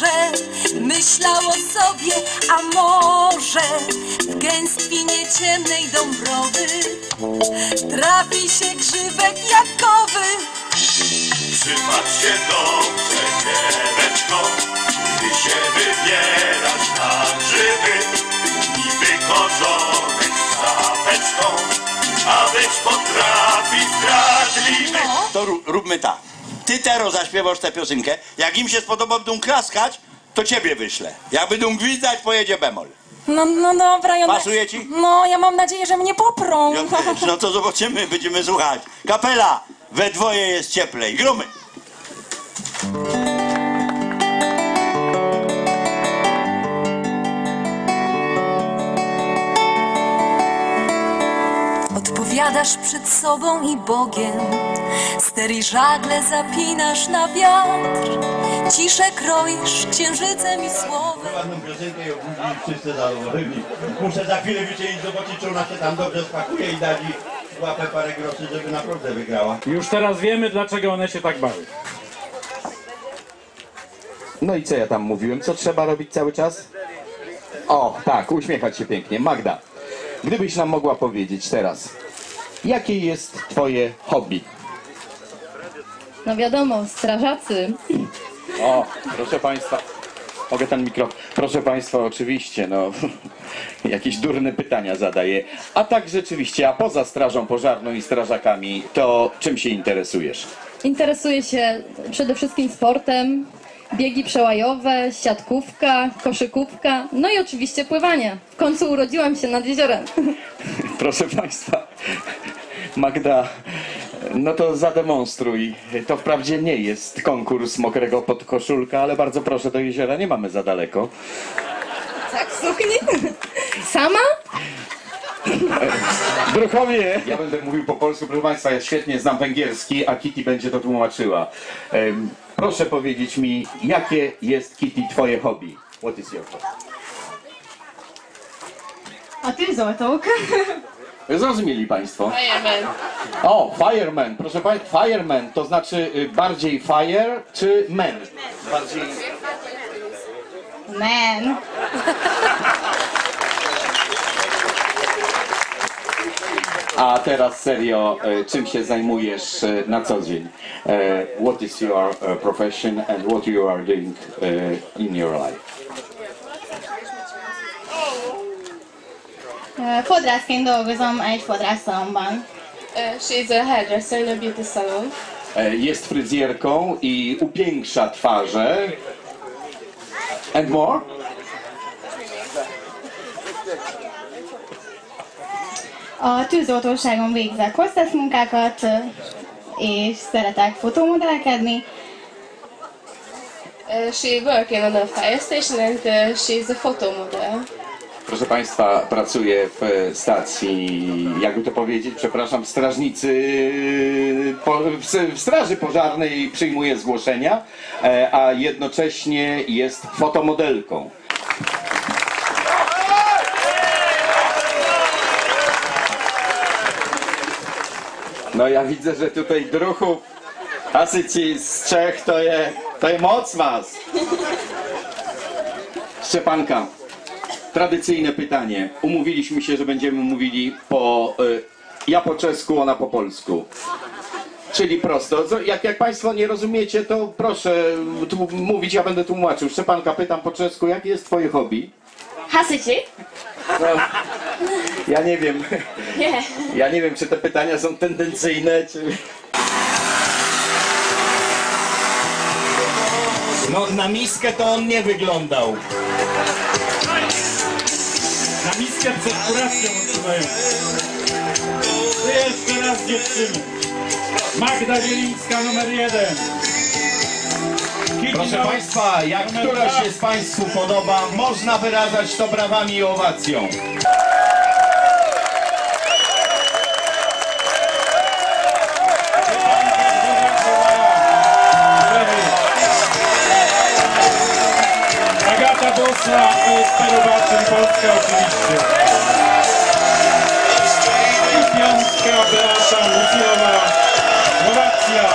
może myślał o sobie, a może w gęstwinie ciemnej dąbrowy trafi się grzybek jakowy. Przypatrz się dobrze, dzieweczko, gdy się wybierasz na grzyby. Niby korzonek z czapeczką, a być potrafi zdradliwy. To ró- róbmy tak. Ty teraz zaśpiewasz tę piosenkę. Jak im się spodoba, będą klaskać, to ciebie wyślę. Jak będą gwizdać, pojedzie bemol. No, no dobra, ja... Pasuje ci? No, ja mam nadzieję, że mnie poprą. Ja też. No to zobaczymy, będziemy słuchać. Kapela, we dwoje jest cieplej. Grumy. Odpowiadasz przed sobą i Bogiem, ster i żagle zapinasz na wiatr, ciszę kroisz księżycem i słowem. Ładną piosenkę i obudzili wszyscy zadowoleni. Muszę za chwilę wyciąć, zobaczyć, czy ona się tam dobrze spakuje i dać łapę parę groszy, żeby naprawdę wygrała. Już teraz wiemy, dlaczego one się tak bały. No i co ja tam mówiłem? Co trzeba robić cały czas? O, tak, uśmiechać się pięknie. Magda, gdybyś nam mogła powiedzieć teraz, jakie jest twoje hobby? No wiadomo, strażacy. O, proszę państwa, mogę ten mikro... Proszę państwa, oczywiście, no, jakieś durne pytania zadaję. A tak rzeczywiście, a poza strażą pożarną i strażakami, to czym się interesujesz? Interesuję się przede wszystkim sportem, biegi przełajowe, siatkówka, koszykówka, no i oczywiście pływanie. W końcu urodziłam się nad jeziorem. Proszę Państwa, Magda, no to zademonstruj. To wprawdzie nie jest konkurs mokrego podkoszulka, ale bardzo proszę, do jeziora nie mamy za daleko. Tak, sukni? Sama? Druchowie! Ja będę mówił po polsku, proszę Państwa, ja świetnie znam węgierski, a Kitty będzie to tłumaczyła. Em, proszę powiedzieć mi, jakie jest Kitty twoje hobby? What is your hobby? A tűzoltók. Zrozumieli Państwo? Fireman. O, fireman. Proszę Państwa, fireman to znaczy y, bardziej fire czy man? Bardziej... Man. A teraz serio, e, czym się zajmujesz e, na co dzień? What is your profession and what you are doing in your life? Fodrászként dolgozom egy fodrászszalomban. She's a hairdresser in a beauty salon. E, Jest fryzjerką i upiększa twarze. And more? A tűzoltóságon végzek hostess munkákat, és szeretek fotómodellkedni. Uh, she working on a fire station and uh, she's a photo model. Proszę Państwa, pracuję w stacji, jakby to powiedzieć, przepraszam, strażnicy, w, straży pożarnej przyjmuje zgłoszenia, e, a jednocześnie jest fotomodelką. No ja widzę, że tutaj druchów, asy ci z Czech, to je, to je moc was. Szczepanka, tradycyjne pytanie. Umówiliśmy się, że będziemy mówili po. Y, ja po czesku, ona po polsku. Czyli prosto. Jak, jak Państwo nie rozumiecie, to proszę tu mówić, ja będę tłumaczył. Szczepanka, pytam po czesku, jakie jest Twoje hobby? Hasici? No, ja nie wiem. Nie. Ja nie wiem, czy te pytania są tendencyjne, czy. No na miskę to on nie wyglądał. Miskę przed kuracją odsuwają. Tu jeszcze raz dziewczyny. Magda Wielińska numer jeden. Proszę Państwa, jak któraś się z Państwu podoba, można wyrażać to brawami i owacją. Perubaczem, Polska oczywiście. Piątka Beata Łuciowa, Słowacja.